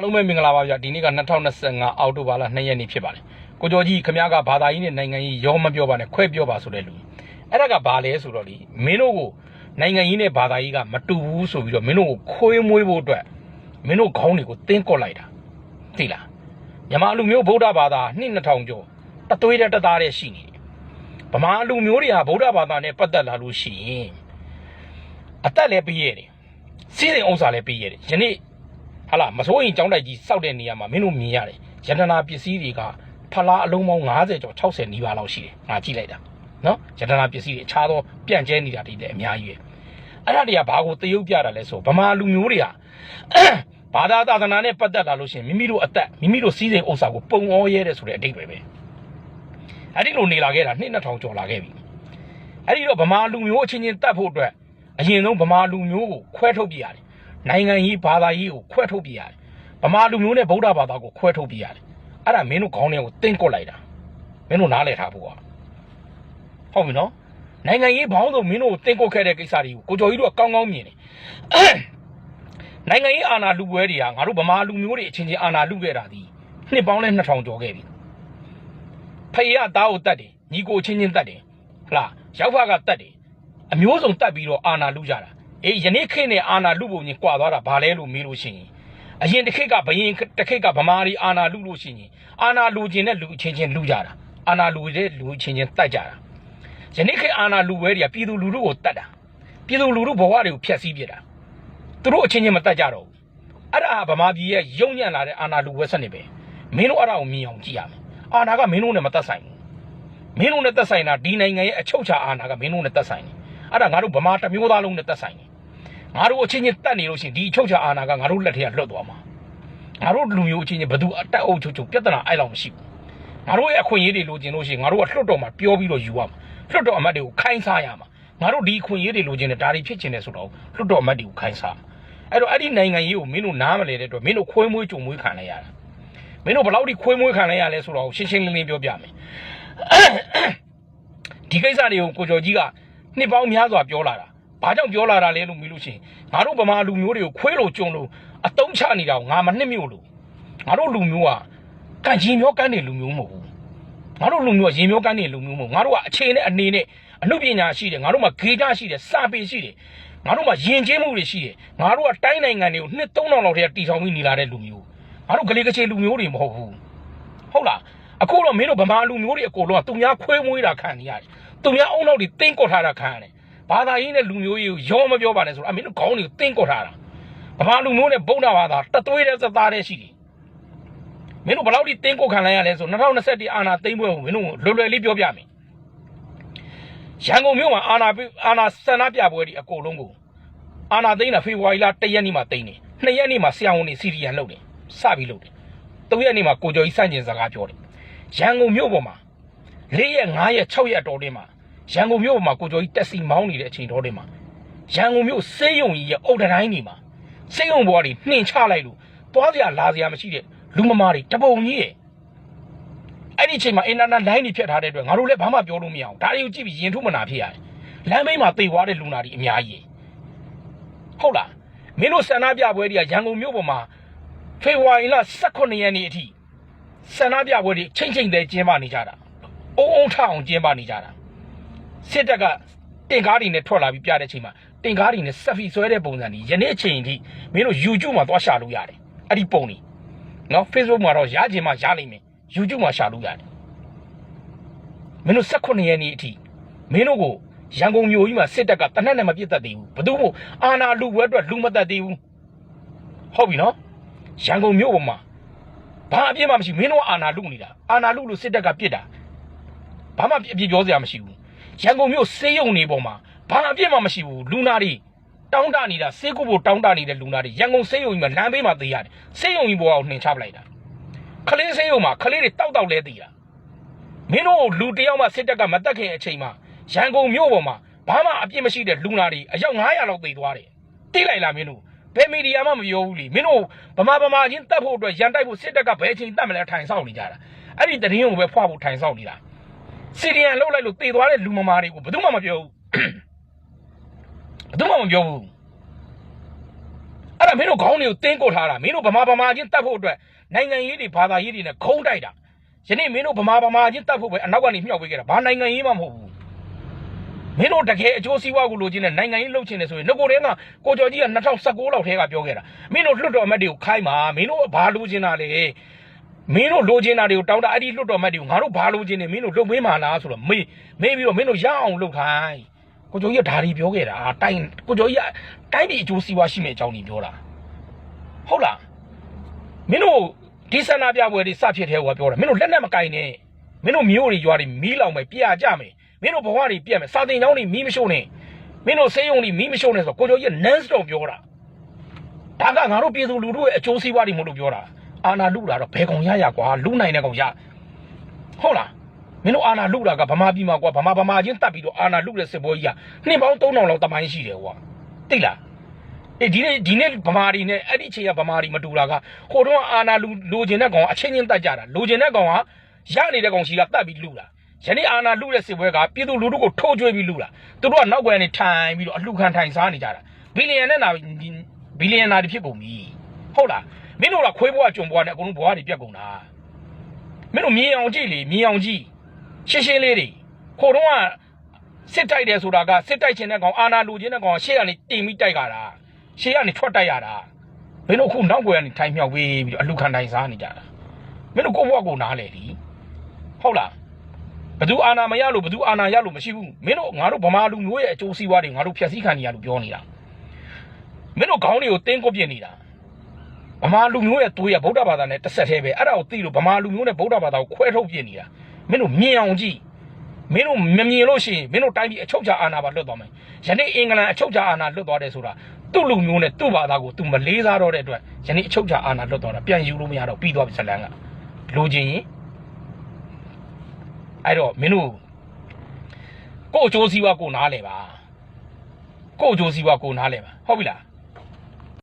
အားလုံးပဲမင်္ဂလာပါဗျာဒီနေ့က2025အောက်တိုဘာလ2ရက်နေ့ဖြစ်ပါတယ်ကိုကျော်ကြီးခမ ्या ကဘာသာရေးနဲ့နိုင်ငံရေးရောမပြောပါနဲ့ခွဲပြောပါဆိုတဲ့လူအဲ့ဒါကဘာလဲဆိုတော့လေမင်းတို့ကိုနိုင်ငံရေးနဲ့ဘာသာရေးကမတူဘူးဆိုပြီးတော့မင်းတို့ကိုခွေးမွေးဖို့အတွက်မင်းတို့ခေါင်းတွေကိုတင်းကော့လိုက်တာသိလားမြန်မာလူမျိုးဗုဒ္ဓဘာသာနှစ်2000ကျော်တသွေးတဲ့တသားတဲ့ရှိနေတယ်ဗမာလူမျိုးတွေဟာဗုဒ္ဓဘာသာနဲ့ပတ်သက်လာလို့ရှိရင်အသက်လည်းပြည့်ရတယ်စီးစိမ်ဥစ္စာလည်းပြည့်ရတယ်ယနေ့ ဟာလာမစိုးရင်ကြောင်းတိုက်ကြီးစောက်တဲ့နေရာမှာမင်းတို့မြင်ရတယ်ယန္တနာပစ္စည်းတွေကဖလားအလုံးပေါင်း90ကျော်60နီးပါးလောက်ရှိတယ်ငါကြည့်လိုက်တာနော်ယန္တနာပစ္စည်းတွေအခြားသောပြန့်ကျဲနေတာတွေလည်းအများကြီးပဲအဲ့ဒါတွေကဘာကိုတရုပ်ပြတာလဲဆိုဗမာလူမျိုးတွေကဘာသာသာသနာနဲ့ပတ်သက်လာလို့ရှိရင်မိမိတို့အသက်မိမိတို့စီးစိမ်ဥစ္စာကိုပုံဩရဲတယ်ဆိုတဲ့အတိတ်ပဲပဲအဲ့ဒီလိုနေလာခဲ့တာနှစ်2000ကျော်လာခဲ့ပြီအဲ့ဒီတော့ဗမာလူမျိုးအချင်းချင်းတတ်ဖို့အတွက်အရင်ဆုံးဗမာလူမျိုးကိုခွဲထုတ်ပြရတယ် နိုင်ငံရေးဘာသာရေးကိုခွဲထုတ်ပြရတယ်။ဗမာလူမျိုးနဲ့ဗုဒ္ဓဘာသာကိုခွဲထုတ်ပြရတယ်။အဲ့ဒါမင်းတို့ခေါင်းထဲကိုတင်းကွက်လိုက်တာ။မင်းတို့နားလည်ထားဖို့อ่ะ။ဟုတ်ပြီနော်။နိုင်ငံရေးဘောင်းဆိုမင်းတို့ကိုတင်းကွက်ခဲ့တဲ့ကိစ္စတွေကိုကိုကျော်ကြီးတို့ကကောင်းကောင်းမြင်တယ်။နိုင်ငံရေးအာဏာလူပွဲတွေကငါတို့ဗမာလူမျိုးတွေအချင်းချင်းအာဏာလူခဲ့တာဒီနှစ်ပေါင်းလဲ2000ကျော်ခဲ့ပြီ။ဖေရသားကိုတတ်တယ်ညီကိုအချင်းချင်းတတ်တယ်။ဟလားရောက်ဖကတတ်တယ်အမျိုးစုံတတ်ပြီးတော့အာဏာလူကြတာ အေးယနေ့ခေတ်နဲ့အာနာလူပုံကြီးကွာသွားတာဘာလဲလို့မေးလို့ရှိရင်အရင်တစ်ခေတ်ကဘယင်တစ်ခေတ်ကဗမာရီအာနာလူလို့ရှိရင်အာနာလူချင်းနဲ့လူအချင်းချင်းလူကြတာအာနာလူတဲ့လူအချင်းချင်းတတ်ကြတာယနေ့ခေတ်အာနာလူဝဲတွေကပြည်သူလူထုကိုတတ်တာပြည်သူလူထုဘဝတွေကိုဖျက်ဆီးပြတာသူတို့အချင်းချင်းမတတ်ကြတော့ဘူးအဲ့ဒါဗမာပြည်ရဲ့ယုံညံ့လာတဲ့အာနာလူဝဲစနစ်ပဲမင်းတို့အဲ့ဒါကိုမြင်အောင်ကြည့်ရမယ်အာနာကမင်းတို့နဲ့မတတ်ဆိုင်ဘူးမင်းတို့နဲ့တတ်ဆိုင်တာဒီနိုင်ငံရဲ့အချုပ်ချာအာနာကမင်းတို့နဲ့တတ်ဆိုင်တယ်အဲ့ဒါငါတို့ဗမာတစ်မျိုးသားလုံးနဲ့တတ်ဆိုင်တယ် ငါတို့အချင်းချင်းတတ်နေလို့ရှိရင်ဒီချုပ်ချအာဏာကငါတို့လက်ထဲကလွတ်သွားမှာငါတို့လူမျိုးအချင်းချင်းဘယ်သူအတက်အုပ်ချုပ်ချုပ်ပြဿနာအဲ့လောက်မရှိဘူးငါတို့ရဲ့အခွင့်အရေးတွေလိုချင်လို့ရှိရင်ငါတို့ကလွတ်တော်မှာပြောပြီးတော့ယူရမှာလွတ်တော်အမတ်တွေကိုခိုင်းစားရမှာငါတို့ဒီအခွင့်အရေးတွေလိုချင်တယ်ဒါတွေဖြစ်ချင်တယ်ဆိုတော့လွတ်တော်အမတ်တွေကိုခိုင်းစားအဲ့တော့အဲ့ဒီနိုင်ငံရေးကိုမင်းတို့နားမလဲတဲ့အတွက်မင်းတို့ခွေးမွေးကြုံမွေးခံလိုက်ရတာမင်းတို့ဘယ်လောက်ထိခွေးမွေးခံလိုက်ရလဲဆိုတော့ရှင်းရှင်းလင်းလင်းပြောပြမယ်ဒီကိစ္စတွေကိုကိုကျော်ကြီးကနှစ်ပေါင်းများစွာပြောလာတာ ဘာကြောင့်ပြောလာတာလဲလို့မေးလို့ရှိရင်ငါတို့ဗမာလူမျိုးတွေကိုခွေးလို့ကြုံလို့အတုံးချနေတာကိုငါမနှစ်မြို့လို့ငါတို့လူမျိုးကကန့်ရင်မျိုးကန့်နေလူမျိုးမဟုတ်ဘူးငါတို့လူမျိုးကရင်မျိုးကန့်နေလူမျိုးမဟုတ်ငါတို့ကအခြေနဲ့အနေနဲ့အမှုပညာရှိတယ်ငါတို့မှာဂေတာရှိတယ်စာပေရှိတယ်ငါတို့မှာယဉ်ကျေးမှုတွေရှိတယ်ငါတို့ကတိုင်းနိုင်ငံတွေကိုနှစ်3000လောက်တည်းကတီထောင်ပြီးနေလာတဲ့လူမျိုးငါတို့ကလေးကချေလူမျိုးတွေမဟုတ်ဘူးဟုတ်လားအခုတော့မင်းတို့ဗမာလူမျိုးတွေအကုန်လုံးကသူများခွေးမွေးတာခံနေရတယ်သူများအုံနောက်တွေတင်းကော့ထားတာခံရတယ် ဘာသာရေးနဲ့လူမျိုးရေးကိုရောမပြောပါနဲ့ဆိုတော့အမင်းတို့ခေါင်းတွေကိုတင်းကော့ထားတာဗမာလူမျိုးနဲ့ဗုဒ္ဓဘာသာတသွေးတဲ့သသားတဲ့ရှိတယ်မင်းတို့ဘယ်လောက်ထိတင်းကော့ခံလိုက်ရလဲဆို2021အာနာသိမ့်ပွဲကိုမင်းတို့လွယ်လွယ်လေးပြောပြမယ်ရန်ကုန်မြို့မှာအာနာအာနာဆန္ဒပြပွဲတွေအကုန်လုံးကိုအာနာသိမ့်တာဖေဖော်ဝါရီလ1ရက်နေ့မှာသိမ့်တယ်2ရက်နေ့မှာဆရာဝန်တွေစီရီယန်လုပ်တယ်စပြီးလုပ်တယ်3ရက်နေ့မှာကိုကျော်ကြီးစန့်ကျင်စကားပြောတယ်ရန်ကုန်မြို့ပေါ်မှာ4ရက်5ရက်6ရက်တော်တင်းမှာ ရန်ကုန်မြို့မှာကိုကျော်ကြီးတက်စီမောင်းနေတဲ့အချိန်တော်တွေမှာရန်ကုန်မြို့စေးရုံကြီးရဲ့အုတ်တိုင်းတွေမှာစေးရုံဘွားတွေနှင်ချလိုက်လို့သွားစရာလာစရာမရှိတဲ့လူမမာတွေတပုံကြီးရဲ့အဲ့ဒီအချိန်မှာအင်တာနက်လိုင်းတွေဖြတ်ထားတဲ့အတွက်ငါတို့လည်းဘာမှပြောလို့မရအောင်ဒါတွေကိုကြည့်ပြီးရင်ထုမနာဖြစ်ရတယ်လမ်းဘေးမှာတေသွားတဲ့လူနာတွေအများကြီးဟုတ်လားမင်းတို့ဆန္ဒပြပွဲတွေကရန်ကုန်မြို့ပေါ်မှာဖေဖော်ဝါရီလ18ရက်နေ့အထိဆန္ဒပြပွဲတွေချိန်ချိန်သေးကျင်းပနေကြတာအုံအုံထအောင်ကျင်းပနေကြတာ စစ်တပ်ကတင်ကားတွေနဲ့ထွက်လာပြီးပြတဲ့အချိန်မှာတင်ကားတွေနဲ့ဆက်ဖီဆွဲတဲ့ပုံစံကြီးယနေ့အချိန်အထိမင်းတို့ YouTube မှာသွားရှာလို့ရတယ်အဲ့ဒီပုံတွေနော် Facebook မှာတော့ရခြင်းမှရနိုင်မယ် YouTube မှာရှာလို့ရတယ်မင်းတို့18ရက်နေ့အထိမင်းတို့ကိုရန်ကုန်မြို့ကြီးမှာစစ်တပ်ကတနက်နဲ့မပြစ်တတ်သေးဘူးဘယ်သူမှအာနာလူဘွဲအတွက်လူမတတ်သေးဘူးဟုတ်ပြီနော်ရန်ကုန်မြို့ပေါ်မှာဘာအပြစ်မှမရှိဘူးမင်းတို့ကအာနာလူနေတာအာနာလူလို့စစ်တပ်ကပြစ်တာဘာမှအပြစ်ပြောစရာမရှိဘူး ရန်ကုန်မြို့စေးရုံနေပေါ်မှာဘာအပြစ်မှမရှိဘူးလူနာတွေတောင်းတနေတာစေးကုတ်ဖို့တောင်းတနေတဲ့လူနာတွေရန်ကုန်စေးရုံကြီးမှာလမ်းဘေးမှာသေးရတယ်စေးရုံကြီးပေါ်အောင်နှင်ချပလိုက်တာခလေးစေးရုံမှာခလေးတွေတောက်တောက်လဲသေးတာမင်းတို့လူတယောက်မှစစ်တပ်ကမတက်ခင်အချိန်မှာရန်ကုန်မြို့ပေါ်မှာဘာမှအပြစ်မရှိတဲ့လူနာတွေအယောက်900လောက်သေသွားတယ်တိလိုက်လားမင်းတို့ဘယ်မီဒီယာမှမပြောဘူးလीမင်းတို့ဗမာဗမာချင်းတတ်ဖို့အတွက်ရန်တိုက်ဖို့စစ်တပ်ကဘယ်အချိန်တတ်မလဲထိုင်ဆောင်နေကြတာအဲ့ဒီတရင်ကိုပဲဖွာဖို့ထိုင်ဆောင်နေတာ စီရီယန်လှုပ်လိုက်လို့တေသွားတဲ့လူမမာတွေကိုဘယ်သူမှမပြောဘူးဘယ်သူမှမပြောဘူးအဲ့ဒါဒါမင်းတို့ခေါင်းတွေကိုတင်းကုတ်ထားတာမင်းတို့ဗမာဗမာချင်းတတ်ဖို့အတွက်နိုင်ငံရေးတွေဘာသာရေးတွေနဲ့ခုံးတိုက်တာယနေ့မင်းတို့ဗမာဗမာချင်းတတ်ဖို့ပဲအနောက်ကနေမြှောက်ပေးခဲ့တာဘာနိုင်ငံရေးမှမဟုတ်ဘူးမင်းတို့တကယ်အကျိုးစီးပွားကိုလိုချင်တဲ့နိုင်ငံရေးလုပ်ချင်တယ်ဆိုရင်ငကိုတည်းကကိုကျော်ကြီးက2019လောက်ထဲကပြောခဲ့တာမင်းတို့လွတ်တော်အမတ်တွေကိုခိုင်းပါမင်းတို့ဘာလိုချင်တာလဲ မင်းတို့လိုချင်တာတွေကိုတောင်းတာအဲ့ဒီလွတ်တော်အမတ်တွေကိုငါတို့ဘာလိုချင်နေမင်းတို့လုပ်ပေးမှာလားဆိုတော့မေးမေးပြီးတော့မင်းတို့ရအောင်လုပ်ခိုင်းကိုကျော်ကြီးကဒါတွေပြောခဲ့တာတိုင်းကိုကျော်ကြီးကတိုင်းပြည်အကျိုးစီးပွားရှိမယ့်အကြောင်းကြီးပြောတာဟုတ်လားမင်းတို့ဒီဆန္ဒပြပွဲတွေစဖြစ်တဲ့ဟိုကပြောတာမင်းတို့လက်နဲ့မကင်နဲ့မင်းတို့မျိုးတွေရွာတွေမီးလောင်မယ်ပြာကြမယ်မင်းတို့ဘဝတွေပြက်မယ်စာတင်ကျောင်းတွေမီးမရှို့နဲ့မင်းတို့ဆေးရုံတွေမီးမရှို့နဲ့ဆိုကိုကျော်ကြီးက non stop ပြောတာဒါကငါတို့ပြည်သူလူထုရဲ့အကျိုးစီးပွားတွေမလို့ပြောတာ အာနာလူတာတော့ဘယ်ကောင်ရရကွာလူနိုင်တဲ့ကောင်ရဟုတ်လားမင်းတို့အာနာလုတာကဗမာပြည်မှာကွာဗမာဗမာချင်းတတ်ပြီးတော့အာနာလုတဲ့စစ်ပွဲကြီးကနှစ်ပေါင်း3000လောက်တမိုင်းရှိတယ်ကွာသိလားအေးဒီနေ့ဒီနေ့ဗမာတွေနဲ့အဲ့ဒီအချိန်ကဗမာတွေမတူတာကဟိုတုန်းကအာနာလူလိုချင်တဲ့ကောင်ကအချင်းချင်းတတ်ကြတာလိုချင်တဲ့ကောင်ကရနေတဲ့ကောင်ရှိကတတ်ပြီးလုတာယနေ့အာနာလုတဲ့စစ်ပွဲကပြည်သူလူထုကိုထိုးကျွေးပြီးလုတာသူတို့ကနောက်ကွယ်နေထိုင်ပြီးတော့အလှခံထိုင်စားနေကြတာဘီလီယံနဲ့နာဘီလီယံနာတွေဖြစ်ကုန်ပြီဟုတ်လား မင်းတို့ကခွေးဘွားကြုံဘွားနဲ့အကုန်လုံးဘွားတွေပြတ်ကုန်တာမင်းတို့မြင်အောင်ကြည့်လေမြင်အောင်ကြည့်ရှင်းရှင်းလေးတွေခိုတော့ကစစ်တိုက်တယ်ဆိုတာကစစ်တိုက်ခြင်းတဲ့ကောင်အာနာလူခြင်းတဲ့ကောင်ရှေ့ကနေတင်ပြီးတိုက်ကြတာရှေ့ကနေထွက်တိုက်ရတာမင်းတို့ခုနောက်ွယ်ကနေထိုင်မြောက်ပြီးပြီးတော့အလူခံတိုင်စားနေကြတာမင်းတို့ကိုယ့်ဘဝကိုနားလေဒီဟုတ်လားဘသူအာနာမရလို့ဘသူအာနာရလို့မရှိဘူးမင်းတို့ငါတို့ဗမာလူမျိုးရဲ့အကျိုးစီးပွားတွေငါတို့ဖြည့်ဆည်းခံနေရလို့ပြောနေတာမင်းတို့ခေါင်းတွေကိုတင်းကုတ်ပြနေတာ ဗမာလူမျိုးရဲ့သွေးရဗုဒ္ဓဘာသာနဲ့တစ်ဆက်တည်းပဲအဲ့ဒါကိုသိလို့ဗမာလူမျိုးနဲ့ဗုဒ္ဓဘာသာကိုခွဲထုတ်ပြနေတာမင်းတို့မြင်အောင်ကြည့်မင်းတို့မမြင်လို့ရှိရင်မင်းတို့တိုင်းပြည်အချုပ်ချာအာဏာပါလွတ်သွားမယ်ယနေ့အင်္ဂလန်အချုပ်ချာအာဏာလွတ်သွားတယ်ဆိုတာသူ့လူမျိုးနဲ့သူ့ဘာသာကိုသူမလေးစားတော့တဲ့အတွက်ယနေ့အချုပ်ချာအာဏာလွတ်သွားတာပြန်ယူလို့မရတော့ပြီးသွားပြီဇလန်းကလိုချင်ရင်အဲ့တော့မင်းတို့ကို့အကျိုးစီးပွားကိုနားလဲပါကို့အကျိုးစီးပွားကိုနားလဲပါဟုတ်ပြီလား